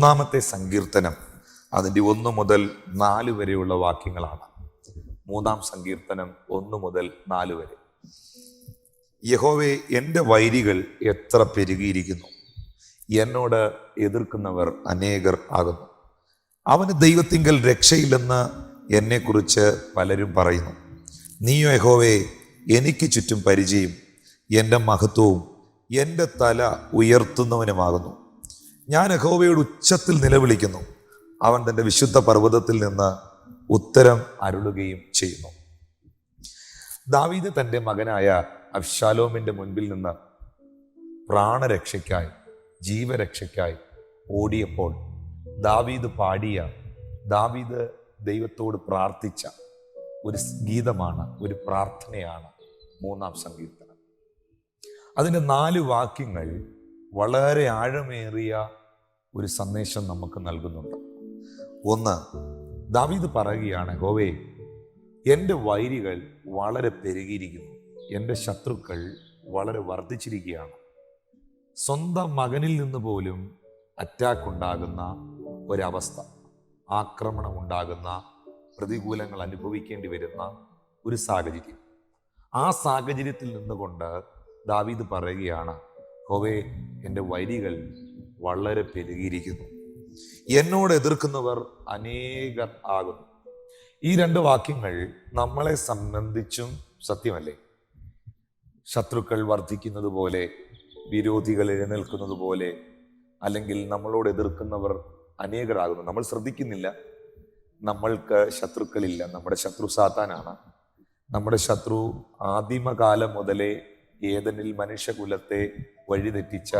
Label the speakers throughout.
Speaker 1: മൂന്നാമത്തെ സങ്കീർത്തനം അതിന്റെ ഒന്ന് മുതൽ നാല് വരെയുള്ള വാക്യങ്ങളാണ്. മൂന്നാം സങ്കീർത്തനം ഒന്ന് മുതൽ നാല് വരെ. യഹോവെ എന്റെ വൈരികൾ എത്ര പെരുകിയിരിക്കുന്നു. എന്നോട് എതിർക്കുന്നവർ അനേകർ ആകുന്നു. അവന് ദൈവത്തിങ്കൽ രക്ഷയില്ലെന്ന് എന്നെക്കുറിച്ച് പലരും പറയുന്നു. നീയോ യഹോവേ എനിക്ക് ചുറ്റും പരിചയം എന്റെ മഹത്വവും എന്റെ തല ഉയർത്തുന്നവനുമാകുന്നു. ഞാൻ യഹോവയുടെ ഉച്ചത്തിൽ നിലവിളിക്കുന്നു. അവൻ തന്റെ വിശുദ്ധ പർവതത്തിൽ നിന്ന് ഉത്തരം അരുളുകയും ചെയ്യുന്നു. ദാവീദ് തന്റെ മകനായ അബ്ശാലോമിന്റെ മുൻപിൽ നിന്ന് പ്രാണരക്ഷയ്ക്കായി ജീവരക്ഷയ്ക്കായി ഓടിയപ്പോൾ ദാവീദ് പാടിയ ദാവീദ് ദൈവത്തോട് പ്രാർത്ഥിച്ച ഒരു ഗീതമാണ് ഒരു പ്രാർത്ഥനയാണ് മൂന്നാം സങ്കീർത്തനം. അതിന്റെ നാല് വാക്യങ്ങൾ വളരെ ആഴമേറിയ ഒരു സന്ദേശം നമുക്ക് നൽകുന്നുണ്ട്. ഒന്ന് ദാവീദ് പറയുകയാണ് ഹോവേ എന്റെ വൈരികൾ വളരെ പെരുകിയിരിക്കുന്നു. എന്റെ ശത്രുക്കൾ വളരെ വർദ്ധിച്ചിരിക്കുകയാണ്. സ്വന്തം മകനിൽ നിന്ന് പോലും അറ്റാക്ക് ഉണ്ടാകുന്ന ഒരവസ്ഥ ആക്രമണം ഉണ്ടാകുന്ന പ്രതികൂലങ്ങൾ അനുഭവിക്കേണ്ടി വരുന്ന ഒരു സാഹചര്യം. ആ സാഹചര്യത്തിൽ നിന്നുകൊണ്ട് ദാവീദ് പറയുകയാണ് ഹോവേ എന്റെ വൈരികൾ വളരെ പെരുകിയിരിക്കുന്നു. എന്നോട് എതിർക്കുന്നവർ അനേകർ ആകുന്നു. ഈ രണ്ട് വാക്യങ്ങൾ നമ്മളെ സംബന്ധിച്ചും സത്യമല്ലേ? ശത്രുക്കൾ വർദ്ധിക്കുന്നത് പോലെ വിരോധികൾ എഴുന്നേൽക്കുന്നത് പോലെ അല്ലെങ്കിൽ നമ്മളോട് എതിർക്കുന്നവർ അനേകരാകുന്നു നമ്മൾ ശ്രദ്ധിക്കുന്നില്ല. നമ്മൾക്ക് ശത്രുക്കളില്ല. നമ്മുടെ ശത്രു സാത്താനാണ്. നമ്മുടെ ശത്രു ആദിമകാലം മുതലേ ഏതനിൽ മനുഷ്യകുലത്തെ വഴിതെറ്റിച്ച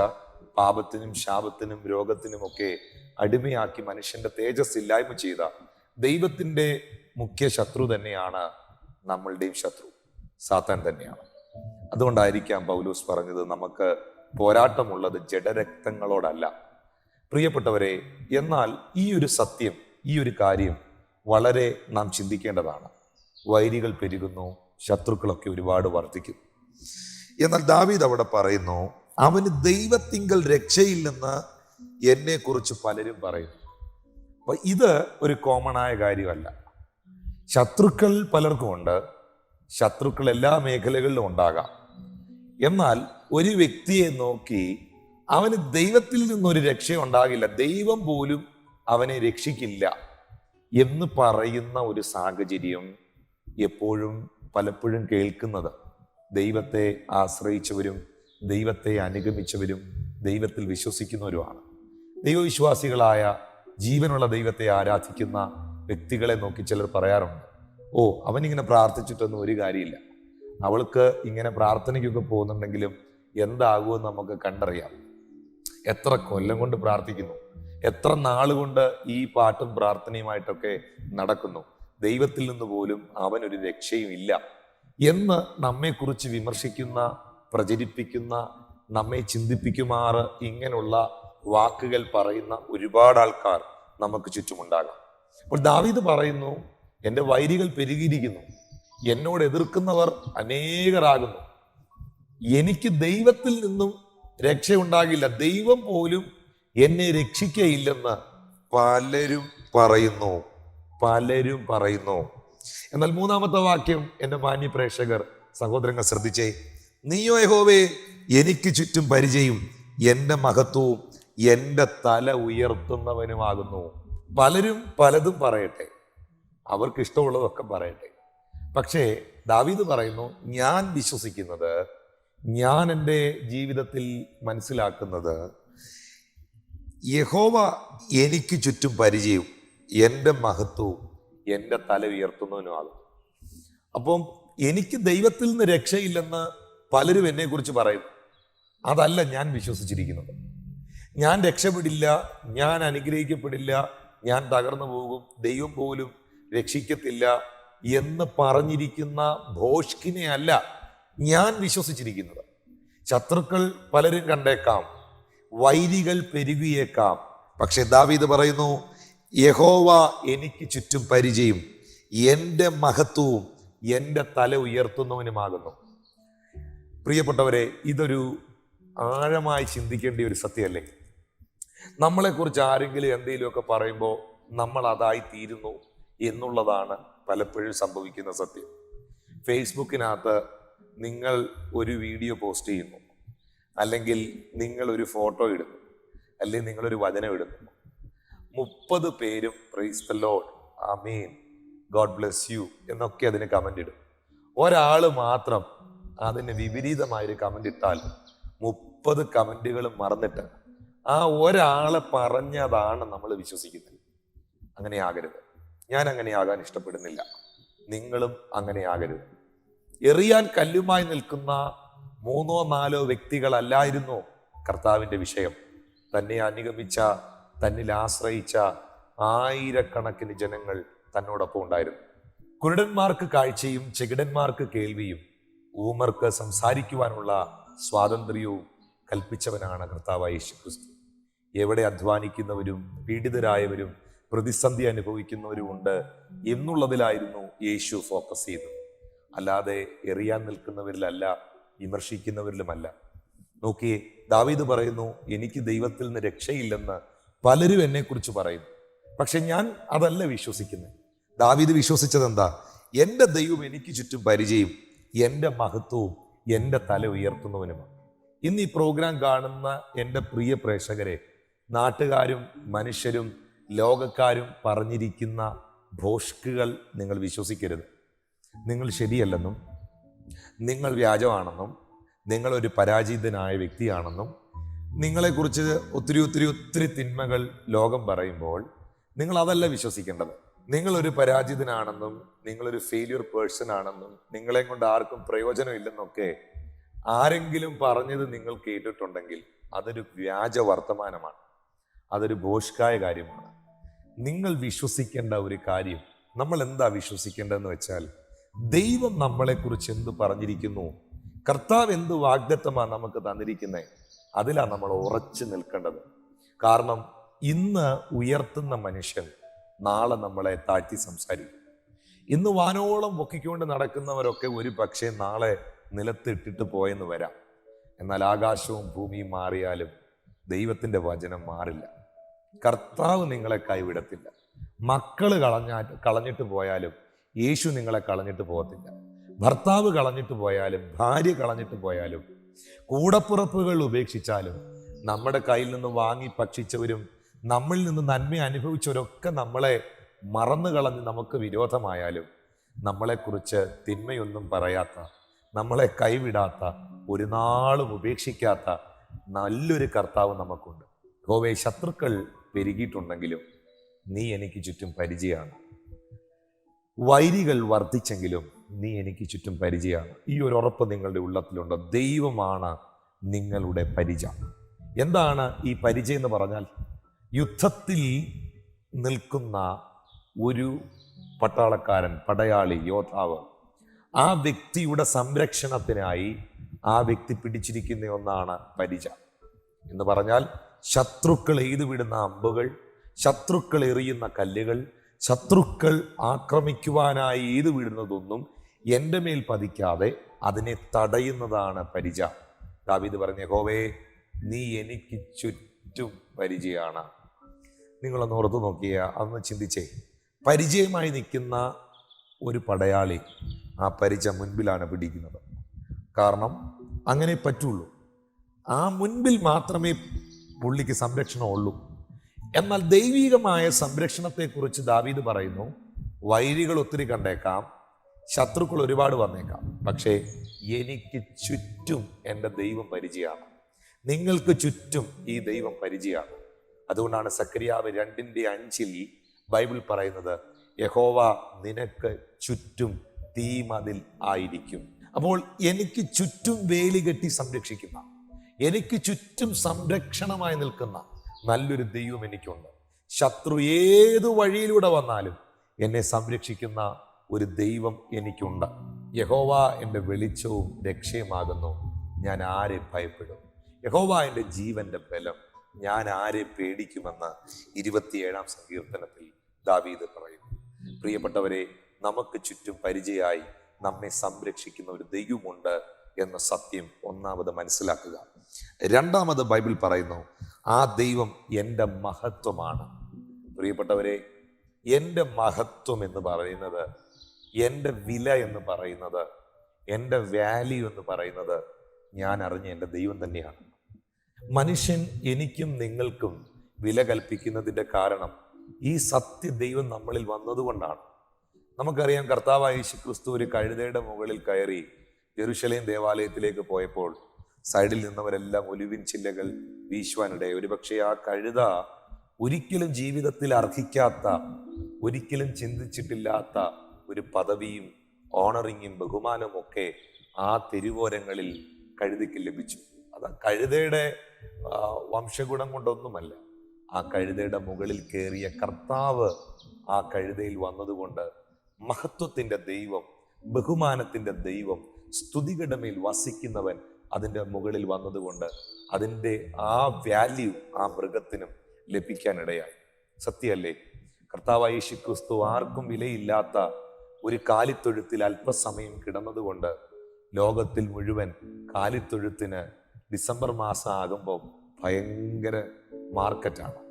Speaker 1: പാപത്തിനും ശാപത്തിനും രോഗത്തിനും ഒക്കെ അടിമയാക്കി മനുഷ്യന്റെ തേജസ് ഇല്ലായ്മ ചെയ്ത ദൈവത്തിന്റെ മുഖ്യ ശത്രു തന്നെയാണ് നമ്മളുടെയും ശത്രു. സാത്താൻ തന്നെയാണ്. അതുകൊണ്ടായിരിക്കാം പൗലൂസ് പറഞ്ഞത് നമുക്ക് പോരാട്ടമുള്ളത് ജഡരക്തങ്ങളോടല്ല. പ്രിയപ്പെട്ടവരെ എന്നാൽ ഈ ഒരു സത്യം ഈ ഒരു കാര്യം വളരെ നാം ചിന്തിക്കേണ്ടതാണ്. വൈരികൾ പെരുകുന്നു ശത്രുക്കളൊക്കെ ഒരുപാട് വർദ്ധിക്കും എന്നാൽ ദാവീദ് അവിടെ പറയുന്നു അവന് ദൈവത്തിങ്കൽ രക്ഷയില്ലെന്ന് എന്നെ കുറിച്ച് പലരും പറയും. അപ്പൊ ഇത് ഒരു കോമൺ ആയ കാര്യമല്ല. ശത്രുക്കൾ പലർക്കും ഉണ്ട് ശത്രുക്കൾ എല്ലാ മേഖലകളിലും ഉണ്ടാകാം. എന്നാൽ ഒരു വ്യക്തിയെ നോക്കി അവന് ദൈവത്തിൽ നിന്നൊരു രക്ഷ ഉണ്ടാകില്ല ദൈവം പോലും അവനെ രക്ഷിക്കില്ല എന്ന് പറയുന്ന ഒരു സാഹചര്യം എപ്പോഴും പലപ്പോഴും കേൾക്കുന്നത്. ദൈവത്തെ ആശ്രയിച്ചവരും ദൈവത്തെ അനുഗമിച്ചവരും ദൈവത്തിൽ വിശ്വസിക്കുന്നവരുമാണ്. ദൈവവിശ്വാസികളായ ജീവനുള്ള ദൈവത്തെ ആരാധിക്കുന്ന വ്യക്തികളെ നോക്കി ചിലർ പറയാറുണ്ട് ഓ അവനിങ്ങനെ പ്രാർത്ഥിച്ചിട്ടൊന്നും ഒരു കാര്യമില്ല. അവൾക്ക് ഇങ്ങനെ പ്രാർത്ഥനയ്ക്കൊക്കെ പോകുന്നുണ്ടെങ്കിലും എന്താകുമെന്ന് നമുക്ക് കണ്ടറിയാം. എത്ര കൊല്ലം കൊണ്ട് പ്രാർത്ഥിക്കുന്നു എത്ര നാളുകൊണ്ട് ഈ പാട്ടും പ്രാർത്ഥനയുമായിട്ടൊക്കെ നടക്കുന്നു. ദൈവത്തിൽ നിന്ന് പോലും അവനൊരു രക്ഷയും ഇല്ല എന്ന് നമ്മെക്കുറിച്ച് വിമർശിക്കുന്ന പ്രചരിപ്പിക്കുന്ന നമ്മെ ചിന്തിപ്പിക്കുമാറ് ഇങ്ങനെയുള്ള വാക്കുകൾ പറയുന്ന ഒരുപാട് ആൾക്കാർ നമുക്ക് ചുറ്റുമുണ്ടാകാം. അപ്പോൾ ദാവീദ് പറയുന്നു എന്റെ വൈരികൾ പെരുകിയിരിക്കുന്നു. എന്നോട് എതിർക്കുന്നവർ അനേകരാകുന്നു. എനിക്ക് ദൈവത്തിൽ നിന്നും രക്ഷയുണ്ടാകില്ല. ദൈവം പോലും എന്നെ രക്ഷിക്കയില്ലെന്ന് പലരും പറയുന്നു. പലരും പറയുന്നു. എന്നാൽ മൂന്നാമത്തെ വാക്യം എന്റെ മാന്യ പ്രേക്ഷകർ സഹോദരങ്ങൾ ശ്രദ്ധിച്ചേ. നീയോ യഹോവേ എനിക്ക് ചുറ്റും പരിചയം. എന്റെ മഹത്വവും എന്റെ തല ഉയർത്തുന്നവനുമാകുന്നു. പലരും പലതും പറയട്ടെ. അവർക്ക് ഇഷ്ടമുള്ളതൊക്കെ പറയട്ടെ. പക്ഷേ ദാവീദ് പറയുന്നു ഞാൻ വിശ്വസിക്കുന്നത് ഞാൻ എന്റെ ജീവിതത്തിൽ മനസ്സിലാക്കുന്നത് യഹോവ എനിക്ക് ചുറ്റും പരിചയവും എന്റെ മഹത്വവും എന്റെ തല ഉയർത്തുന്നവനുമാകും അപ്പം എനിക്ക് ദൈവത്തിൽ നിന്ന് രക്ഷയില്ലെന്ന് പലരും എന്നെക്കുറിച്ച് പറയും. അതല്ല ഞാൻ വിശ്വസിച്ചിരിക്കുന്നത്. ഞാൻ രക്ഷപ്പെടില്ല ഞാൻ അനുഗ്രഹിക്കപ്പെടില്ല ഞാൻ തകർന്നു പോകും ദൈവം പോലും രക്ഷിക്കത്തില്ല എന്ന് പറഞ്ഞിരിക്കുന്ന ഭോഷ്കിനെ അല്ല ഞാൻ വിശ്വസിച്ചിരിക്കുന്നത്. ശത്രുക്കൾ പലരും കണ്ടേക്കാം വൈരികൾ പെരുകിയേക്കാം. പക്ഷെ ദാവീദ് പറയുന്നു യഹോവ എനിക്ക് ചുറ്റും പരിചയം എന്റെ മഹത്വവും എന്റെ തല ഉയർത്തുന്നവനുമാകുന്നു. പ്രിയപ്പെട്ടവരെ ഇതൊരു ആഴമായി ചിന്തിക്കേണ്ട ഒരു സത്യമല്ലേ? നമ്മളെക്കുറിച്ച് ആരെങ്കിലും എന്തെങ്കിലുമൊക്കെ പറയുമ്പോൾ നമ്മൾ അതായി തീരുന്നു എന്നുള്ളതാണ് പലപ്പോഴും സംഭവിക്കുന്ന സത്യം. ഫേസ്ബുക്കിനകത്ത് നിങ്ങൾ ഒരു വീഡിയോ പോസ്റ്റ് ചെയ്യുന്നു അല്ലെങ്കിൽ നിങ്ങൾ ഒരു ഫോട്ടോ ഇടുന്നു അല്ലെങ്കിൽ നിങ്ങളൊരു വചനം ഇടുന്നു. മുപ്പത് പേരും praise the Lord amen God bless you എന്നൊക്കെ അതിന് കമന്റ് ഇടും. ഒരാൾ മാത്രം അതിന് വിപരീതമായൊരു കമന്റ് ഇട്ടാൽ മുപ്പത് കമന്റുകളും മറന്നിട്ട് ആ ഒരാളെ പറഞ്ഞതാണ് നമ്മൾ വിശ്വസിക്കുന്നത്. അങ്ങനെ ആകരുത്. ഞാൻ അങ്ങനെ ആകാൻ ഇഷ്ടപ്പെടുന്നില്ല. നിങ്ങളും അങ്ങനെ ആകരുത്. എറിയാൻ കല്ലുമായി നിൽക്കുന്ന മൂന്നോ നാലോ വ്യക്തികളല്ലായിരുന്നു കർത്താവിന്റെ വിഷയം. തന്നെ അനുഗമിച്ച തന്നിൽ ആശ്രയിച്ച ആയിരക്കണക്കിന് ജനങ്ങൾ തന്നോടൊപ്പം ഉണ്ടായിരുന്നു. കുരുടന്മാർക്ക് കാഴ്ചയും ചെകിടന്മാർക്ക് കേൾവിയും ഊമർക്ക് സംസാരിക്കുവാനുള്ള സ്വാതന്ത്ര്യവും കൽപ്പിച്ചവനാണ് കർത്താവായ യേശു ക്രിസ്തു എവിടെ അധ്വാനിക്കുന്നവരും പീഡിതരായവരും പ്രതിസന്ധി അനുഭവിക്കുന്നവരും ഉണ്ട് എന്നുള്ളതിലായിരുന്നു യേശു ഫോക്കസ് ചെയ്തത്. അല്ലാതെ എറിയാൻ നിൽക്കുന്നവരിലല്ല വിമർശിക്കുന്നവരിലുമല്ല. നോക്കിയേ ദാവീദ് പറയുന്നു എനിക്ക് ദൈവത്തിൽ നിന്ന് രക്ഷയില്ലെന്ന് പലരും എന്നെക്കുറിച്ച് പറയുന്നു. പക്ഷെ ഞാൻ അതല്ല വിശ്വസിക്കുന്നത്. ദാവീദ് വിശ്വസിച്ചത് എന്താ എന്റെ ദൈവം എനിക്ക് ചുറ്റും പരിചയം എന്റെ മഹത്വവും എന്റെ തല ഉയർത്തുന്നവനുമാണ്. ഇന്ന് ഈ പ്രോഗ്രാം കാണുന്ന എന്റെ പ്രിയ പ്രേക്ഷകരെ നാട്ടുകാരും മനുഷ്യരും ലോകക്കാരും പറഞ്ഞിരിക്കുന്ന ഭോഷ്കുകൾ നിങ്ങൾ വിശ്വസിക്കരുത്. നിങ്ങൾ ശരിയല്ലെന്നും നിങ്ങൾ വ്യാജമാണെന്നും നിങ്ങളൊരു പരാജിതനായ വ്യക്തിയാണെന്നും നിങ്ങളെക്കുറിച്ച് ഒത്തിരി ഒത്തിരി ഒത്തിരി തിന്മകൾ ലോകം പറയുമ്പോൾ നിങ്ങൾ അതല്ല വിശ്വസിക്കേണ്ടത്. നിങ്ങളൊരു പരാജിതനാണെന്നും നിങ്ങളൊരു ഫെയിലിയർ പേഴ്സൺ ആണെന്നും നിങ്ങളെ കൊണ്ട് ആർക്കും പ്രയോജനമില്ലെന്നൊക്കെ ആരെങ്കിലും പറഞ്ഞത് നിങ്ങൾ കേട്ടിട്ടുണ്ടെങ്കിൽ അതൊരു വ്യാജ വർത്തമാനമാണ്. അതൊരു ഭോഷ്കായ കാര്യമാണ്. നിങ്ങൾ വിശ്വസിക്കേണ്ട ഒരു കാര്യം നമ്മൾ എന്താ വിശ്വസിക്കേണ്ടതെന്ന് വെച്ചാൽ ദൈവം നമ്മളെക്കുറിച്ച് എന്ത് പറഞ്ഞിരിക്കുന്നു കർത്താവ് എന്ത് വാഗ്ദത്തമാണ് നമുക്ക് തന്നിരിക്കുന്നത് അതിലാണ് നമ്മൾ ഉറച്ചു നിൽക്കേണ്ടത്. കാരണം ഇന്ന് ഉയർത്തുന്ന മനുഷ്യൻ നാളെ നമ്മളെ താഴ്ത്തി സംസാരിക്കും. ഇന്ന് വാനോളം പൊക്കിക്കൊണ്ട് നടക്കുന്നവരൊക്കെ ഒരു പക്ഷേ നാളെ നിലത്തിട്ടിട്ട് പോയെന്ന് വരാം. എന്നാൽ ആകാശവും ഭൂമിയും മാറിയാലും ദൈവത്തിന്റെ വചനം മാറില്ല. കർത്താവ് നിങ്ങളെ കൈവിടത്തില്ല. മക്കൾ കളഞ്ഞാ കളഞ്ഞിട്ട് പോയാലും യേശു നിങ്ങളെ കളഞ്ഞിട്ട് പോകത്തില്ല. ഭർത്താവ് കളഞ്ഞിട്ട് പോയാലും ഭാര്യ കളഞ്ഞിട്ട് പോയാലും കൂടപ്പുറപ്പുകൾ ഉപേക്ഷിച്ചാലും നമ്മുടെ കയ്യിൽ നിന്ന് വാങ്ങി ഭക്ഷിച്ചവരും നമ്മളിൽ നിന്ന് നന്മ അനുഭവിച്ചവരൊക്കെ നമ്മളെ മറന്നു കളഞ്ഞ് നമുക്ക് വിരോധമായാലും നമ്മളെക്കുറിച്ച് തിന്മയൊന്നും പറയാത്ത നമ്മളെ കൈവിടാത്ത ഒരു നാളും ഉപേക്ഷിക്കാത്ത നല്ലൊരു കർത്താവ് നമുക്കുണ്ട്. ഗോവേ ശത്രുക്കൾ പെരുകിയിട്ടുണ്ടെങ്കിലും നീ എനിക്ക് ചുറ്റും പരിചയമാണ്. വൈരികൾ വർദ്ധിച്ചെങ്കിലും നീ എനിക്ക് ചുറ്റും പരിചയമാണ്. ഈ ഒരു ഉറപ്പ് നിങ്ങളുടെ ഉള്ളത്തിലുണ്ട്. ദൈവമാണ് നിങ്ങളുടെ പരിചയം. എന്താണ് ഈ പരിചയം എന്ന് പറഞ്ഞാൽ? യുദ്ധത്തിൽ നിൽക്കുന്ന ഒരു പട്ടാളക്കാരൻ പടയാളി യോദ്ധാവ് ആ വ്യക്തിയുടെ സംരക്ഷണത്തിനായി ആ വ്യക്തി പിടിച്ചിരിക്കുന്ന ഒന്നാണ് പരിച. എന്ന് പറഞ്ഞാൽ ശത്രുക്കൾ എയ്തു വിടുന്ന അമ്പുകൾ ശത്രുക്കൾ എറിയുന്ന കല്ലുകൾ ശത്രുക്കൾ ആക്രമിക്കുവാനായി എയ്തു വിടുന്നതൊന്നും എന്റെ മേൽ പതിക്കാതെ അതിനെ തടയുന്നതാണ് പരിച. ദാവീദ് പറഞ്ഞ ഹോവേ നീ എനിക്ക് ചുറ്റും പരിചയമാണ് നിങ്ങളൊന്ന് ഓർത്ത് നോക്കിയ അന്ന് ചിന്തിച്ചേ. പരിചയമായി നിൽക്കുന്ന ഒരു പടയാളി ആ പരിച മുൻപിലാണ് പിടിക്കുന്നത്. കാരണം അങ്ങനെ പറ്റുള്ളൂ. ആ മുൻപിൽ മാത്രമേ പുള്ളിക്ക് സംരക്ഷണമുള്ളൂ എന്നാൽ ദൈവികമായ സംരക്ഷണത്തെക്കുറിച്ച് ദാവീദ് പറയുന്നു വൈരികൾ ഒത്തിരി കണ്ടേക്കാം ശത്രുക്കൾ ഒരുപാട് വന്നേക്കാം പക്ഷേ എനിക്ക് ചുറ്റും എന്റെ ദൈവം പരിചയമാണ്. നിങ്ങൾക്ക് ചുറ്റും ഈ ദൈവം പരിചയമാണ്. അതുകൊണ്ടാണ് സക്രിയാവ് രണ്ടിന്റെ അഞ്ചിൽ ബൈബിൾ പറയുന്നത് യഹോവ നിനക്ക് ചുറ്റും തീമതിൽ ആയിരിക്കും. അപ്പോൾ എനിക്ക് ചുറ്റും വേലി കെട്ടി സംരക്ഷിക്കുന്ന എനിക്ക് ചുറ്റും സംരക്ഷണമായി നിൽക്കുന്ന നല്ലൊരു ദൈവം എനിക്കുണ്ട്. ശത്രു ഏത് വഴിയിലൂടെ വന്നാലും എന്നെ സംരക്ഷിക്കുന്ന ഒരു ദൈവം എനിക്കുണ്ട്. യഹോവ എന്റെ വെളിച്ചവും രക്ഷയുമാകുന്നു. ഞാൻ ആരെ ഭയപ്പെടും? യഹോവ എന്റെ ജീവന്റെ ബലം. ഞാൻ ആരെ പേടിക്കുമെന്ന് ഇരുപത്തിയേഴാം സങ്കീർത്തനത്തിൽ ദാവീദ് പറയുന്നു. പ്രിയപ്പെട്ടവരെ നമുക്ക് ചുറ്റും പരിചയമായി നമ്മെ സംരക്ഷിക്കുന്ന ഒരു ദൈവമുണ്ട് എന്ന സത്യം ഒന്നാമത് മനസ്സിലാക്കുക. രണ്ടാമത് ബൈബിൾ പറയുന്നു ആ ദൈവം എന്റെ മഹത്വമാണ്. പ്രിയപ്പെട്ടവരെ എന്റെ മഹത്വം എന്ന് പറയുന്നത് എന്റെ വില എന്ന് പറയുന്നത് എന്റെ വാല്യൂ എന്ന് പറയുന്നത് ഞാൻ അറിഞ്ഞ എന്റെ ദൈവം തന്നെയാണ്. മനുഷ്യൻ എനിക്കും നിങ്ങൾക്കും വില കൽപ്പിക്കുന്നതിന്റെ കാരണം ഈ സത്യ ദൈവം നമ്മളിൽ വന്നതുകൊണ്ടാണ്. നമുക്കറിയാം കർത്താവായ യേശു ക്രിസ്തു ഒരു കഴുതയുടെ മുകളിൽ കയറി ജെറുഷലേം ദേവാലയത്തിലേക്ക് പോയപ്പോൾ സൈഡിൽ നിന്നവരെല്ലാം ഒലിവിൻ ചില്ലകൾ വീശുവാനിടയെ ഒരുപക്ഷെ ആ കഴുത ഒരിക്കലും ജീവിതത്തിൽ അർഹിക്കാത്ത ഒരിക്കലും ചിന്തിച്ചിട്ടില്ലാത്ത ഒരു പദവിയും ഓണറിങ്ങും ബഹുമാനവും ഒക്കെ ആ തെരുവോരങ്ങളിൽ കഴുതയ്ക്ക് ലഭിച്ചു. അത് കഴുതയുടെ വംശഗുണം കൊണ്ടൊന്നുമല്ല. ആ കഴുതയുടെ മുകളിൽ കയറിയ കർത്താവ് ആ കഴുതയിൽ വന്നതുകൊണ്ട് മഹത്വത്തിന്റെ ദൈവം ബഹുമാനത്തിന്റെ ദൈവം സ്തുതികളുടെ മേൽ വസിക്കുന്നവൻ അതിന്റെ മുകളിൽ വന്നതുകൊണ്ട് അതിന്റെ ആ വാല്യൂ ആ മൃഗത്തിനും ലഭിക്കാനിടയായി. സത്യമല്ലേ? കർത്താവായ യേശു ക്രിസ്തു ആർക്കും വിലയില്ലാത്ത ഒരു കാലിത്തൊഴുത്തിൽ അല്പസമയം കിടന്നതുകൊണ്ട് ലോകത്തിൽ മുഴുവൻ കാലിത്തൊഴുത്തിന് ഡിസംബർ മാസം ആകുമ്പോൾ ഭയങ്കര മാർക്കറ്റാണ്.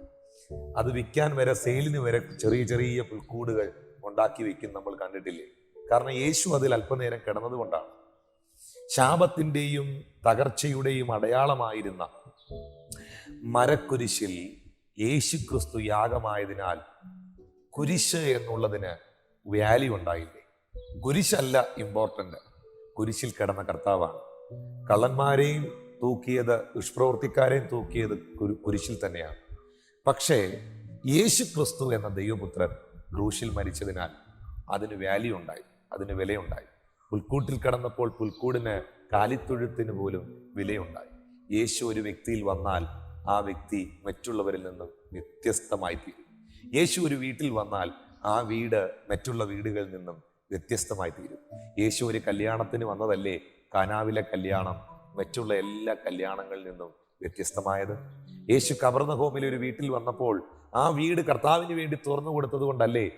Speaker 1: അത് വിൽക്കാൻ വരെ സെയിലിന് വരെ ചെറിയ ചെറിയ പുൽക്കൂടുകൾ ഉണ്ടാക്കി വെക്കും നമ്മൾ കണ്ടിട്ടില്ലേ? കാരണം യേശു അതിൽ അല്പനേരം കിടന്നതുകൊണ്ടാണ് ശാപത്തിന്റെയും തകർച്ചയുടെയും അടയാളമായിരുന്ന മരക്കുരിശിൽ യേശു ക്രിസ്തു യാഗമായതിനാൽ കുരിശ് എന്നുള്ളതിന് വാല്യൂ ഉണ്ടായില്ലേ? കുരിശല്ല ഇമ്പോർട്ടന്റ് കുരിശിൽ കിടന്ന കർത്താവാണ്. കള്ളന്മാരെയും തൂക്കിയത് ദുഷ്പ്രവർത്തിക്കാരെയും തൂക്കിയത് കുരു- കുരിശിൽ തന്നെയാണ്. പക്ഷേ യേശു ക്രിസ്തു എന്ന ദൈവപുത്രൻ ക്രൂശിൽ മരിച്ചതിനാൽ അതിന് വാല്യൂ ഉണ്ടായി അതിന് വിലയുണ്ടായി. പുൽക്കൂട്ടിൽ കടന്നപ്പോൾ പുൽക്കൂടിന് കാലിത്തൊഴുത്തിന് പോലും വിലയുണ്ടായി. യേശു ഒരു വ്യക്തിയിൽ വന്നാൽ ആ വ്യക്തി മറ്റുള്ളവരിൽ നിന്നും വ്യത്യസ്തമായി തീരും യേശു ഒരു വീട്ടിൽ വന്നാൽ ആ വീട് മറ്റുള്ള വീടുകളിൽ നിന്നും വ്യത്യസ്തമായി തീരും യേശു ഒരു കല്യാണത്തിന് വന്നതല്ലേ കാനാവിലെ കല്യാണം മറ്റുള്ള എല്ലാ കല്യാണങ്ങളിൽ നിന്നും വ്യത്യസ്തമായത്. യേശു കവർന്ന ഹോമിൽ ഒരു വീട്ടിൽ വന്നപ്പോൾ ആ വീട് കർത്താവിന് വേണ്ടി തുറന്നു കൊടുത്തത് കൊണ്ടല്ലേ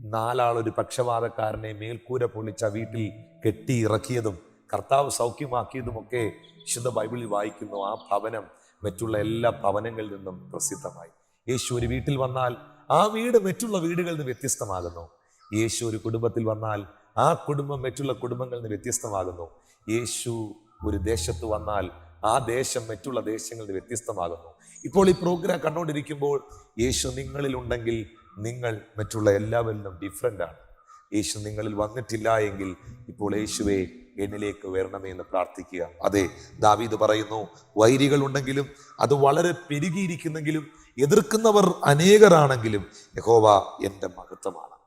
Speaker 1: നാലാളൊരു പക്ഷപാതക്കാരനെ മേൽക്കൂര പൊളിച്ച വീട്ടിൽ കെട്ടി ഇറക്കിയതും കർത്താവ് സൗഖ്യമാക്കിയതുമൊക്കെ വിശുദ്ധ ബൈബിളിൽ വായിക്കുന്നു. ആ ഭവനം മറ്റുള്ള എല്ലാ ഭവനങ്ങളിൽ നിന്നും പ്രസിദ്ധമായി. യേശു ഒരു വീട്ടിൽ വന്നാൽ ആ വീട് മറ്റുള്ള വീടുകളിൽ നിന്ന് വ്യത്യസ്തമാകുന്നു. യേശു ഒരു കുടുംബത്തിൽ വന്നാൽ ആ കുടുംബം മറ്റുള്ള കുടുംബങ്ങളിൽ നിന്ന് വ്യത്യസ്തമാകുന്നു. യേശു ഒരു ദേശത്ത് വന്നാൽ ആ ദേശം മറ്റുള്ള ദേശങ്ങളിൽ വ്യത്യസ്തമാകുന്നു. ഇപ്പോൾ ഈ പ്രോഗ്രാം കണ്ടുകൊണ്ടിരിക്കുമ്പോൾ യേശു നിങ്ങളിൽ ഉണ്ടെങ്കിൽ നിങ്ങൾ മറ്റുള്ള എല്ലാവരിലും ഡിഫറെന്റ് ആണ്. യേശു നിങ്ങളിൽ വന്നിട്ടില്ല എങ്കിൽ ഇപ്പോൾ യേശുവെ എന്നിലേക്ക് വരണമേ എന്ന് പ്രാർത്ഥിക്കുക. അതെ ദാവീദ് പറയുന്നു വൈരികൾ ഉണ്ടെങ്കിലും അത് വളരെ പെരുകിയിരിക്കുന്നെങ്കിലും എതിർക്കുന്നവർ അനേകരാണെങ്കിലും യഹോവ എന്റെ മഹത്വമാണ്.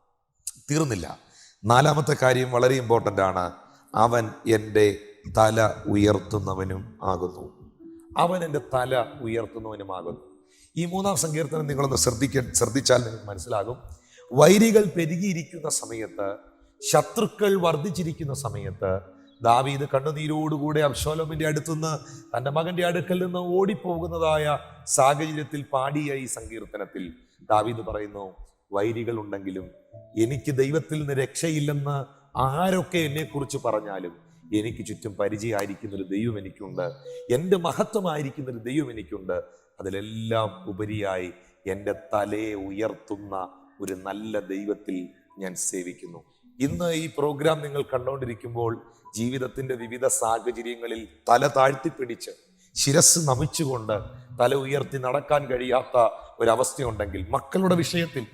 Speaker 1: തീർന്നില്ല. നാലാമത്തെ കാര്യം വളരെ ഇമ്പോർട്ടന്റ് ആണ്. അവൻ എന്റെ തല ഉയർത്തുന്നവനും ആകുന്നു. അവൻ എന്റെ തല ഉയർത്തുന്നവനുമാകുന്നു. ഈ മൂന്നാം സങ്കീർത്തനം നിങ്ങളൊന്ന് ശ്രദ്ധിക്ക ശ്രദ്ധിച്ചാൽ നിങ്ങൾക്ക് മനസ്സിലാകും. വൈരികൾ പെരുകിയിരിക്കുന്ന സമയത്ത് ശത്രുക്കൾ വർദ്ധിച്ചിരിക്കുന്ന സമയത്ത് ദാവീദ് കണ്ണുനീരോടുകൂടെ അബ്ശോലോമിന്റെ അടുത്തുനിന്ന് തന്റെ മകന്റെ അടുക്കൽ നിന്ന് ഓടിപ്പോകുന്നതായ സാഹചര്യത്തിൽ പാടിയ ഈ സങ്കീർത്തനത്തിൽ ദാവീദ് പറയുന്നു വൈരികൾ ഉണ്ടെങ്കിലും എനിക്ക് ദൈവത്തിൽ നിന്ന് രക്ഷയില്ലെന്ന് ആരൊക്കെ എന്നെക്കുറിച്ച് പറഞ്ഞാലും എനിക്ക് ചുറ്റും പരിചയമായിരിക്കുന്ന ഒരു ദൈവം എനിക്കുണ്ട്. എന്റെ മഹത്വമായിരിക്കുന്ന ഒരു ദൈവം എനിക്കുണ്ട്. അതിലെല്ലാം ഉപരിയായി എന്റെ തലയെ ഉയർത്തുന്ന ഒരു നല്ല ദൈവത്തിൽ ഞാൻ സേവിക്കുന്നു. ഇന്ന് ഈ പ്രോഗ്രാം നിങ്ങൾ കണ്ടുകൊണ്ടിരിക്കുമ്പോൾ ജീവിതത്തിന്റെ വിവിധ സാഹചര്യങ്ങളിൽ തല താഴ്ത്തിപ്പിടിച്ച് ശിരസ് നമിച്ചുകൊണ്ട് തല ഉയർത്തി നടക്കാൻ കഴിയാത്ത ഒരവസ്ഥയുണ്ടെങ്കിൽ മക്കളുടെ വിഷയത്തിൽ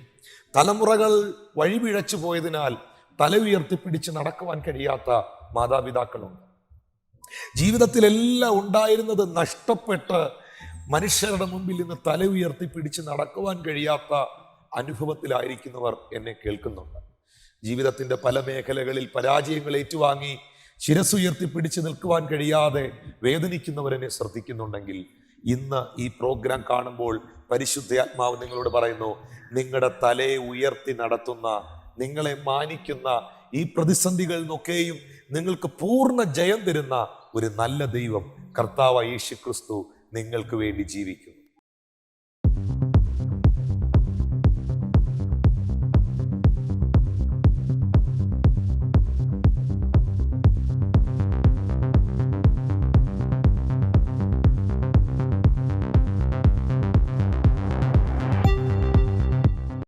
Speaker 1: തലമുറകൾ വഴിപിഴച്ചു പോയതിനാൽ തല ഉയർത്തിപ്പിടിച്ച് നടക്കുവാൻ കഴിയാത്ത മാതാപിതാക്കളുണ്ട്. ജീവിതത്തിലെല്ലാം ഉണ്ടായിരുന്നത് നഷ്ടപ്പെട്ട് മനുഷ്യരുടെ മുമ്പിൽ നിന്ന് തല ഉയർത്തി പിടിച്ച് നടക്കുവാൻ കഴിയാത്ത അനുഭവത്തിലായിരിക്കുന്നവർ എന്നെ കേൾക്കുന്നുണ്ട്. ജീവിതത്തിന്റെ പല മേഖലകളിൽ പരാജയങ്ങൾ ഏറ്റുവാങ്ങി ശിരസുയർത്തി പിടിച്ചു നിൽക്കുവാൻ കഴിയാതെ വേദനിക്കുന്നവരെന്നെ ശ്രദ്ധിക്കുന്നുണ്ടെങ്കിൽ ഇന്ന് ഈ പ്രോഗ്രാം കാണുമ്പോൾ പരിശുദ്ധാത്മാവ് നിങ്ങളോട് പറയുന്നു നിങ്ങളുടെ തലയെ ഉയർത്തി നടത്തുന്ന നിങ്ങളെ മാനിക്കുന്ന ഈ പ്രതിസന്ധികളിൽ നിന്നൊക്കെയും നിങ്ങൾക്ക് പൂർണ ജയം തരുന്ന ഒരു നല്ല ദൈവം കർത്താവ് യേശു ക്രിസ്തു നിങ്ങൾക്ക് വേണ്ടി ജീവിക്കും.